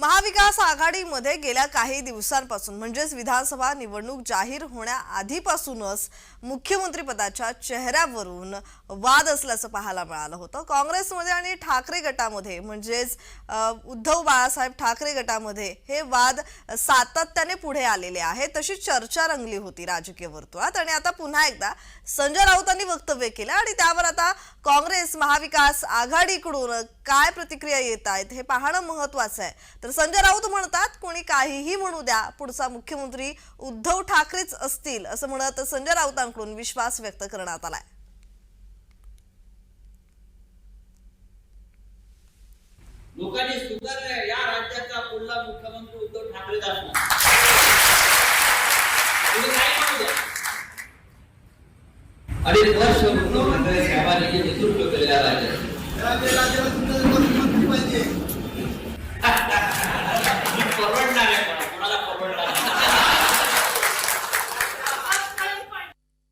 महाविकास आघाडीमध्ये गेल्या काही दिवसांपासून म्हणजेच विधानसभा निवडणूक जाहीर होण्याआधीपासूनच मुख्यमंत्री पदाच्या चेहऱ्यावरून वाद असल्याचं पाहायला मिळालं होतं. काँग्रेसमध्ये आणि ठाकरे गटामध्ये म्हणजेच उद्धव बाळासाहेब ठाकरे गटामध्ये हे वाद सातत्याने पुढे आलेले आहे तशी चर्चा रंगली होती राजकीय वर्तुळात. आणि आता पुन्हा एकदा संजय राऊतांनी वक्तव्य केलं आणि त्यावर आता काँग्रेस महाविकास आघाडीकडून काय प्रतिक्रिया येत आहेत हे पाहणं महत्वाचं आहे. तर संजय राऊत म्हणतात कोणी काहीही म्हणू द्या पुढचा मुख्यमंत्री उद्धव ठाकरेच असतील असं म्हणत संजय राऊतांकडून विश्वास व्यक्त करण्यात आलाय. लोकांनी या राज्याचा पुढला मुख्यमंत्री उद्धव ठाकरेच असणार. अडीच वर्ष मुख्यमंत्री साहेबांनी जे नेतृत्व केले या राज्यात ही परवडणार आहे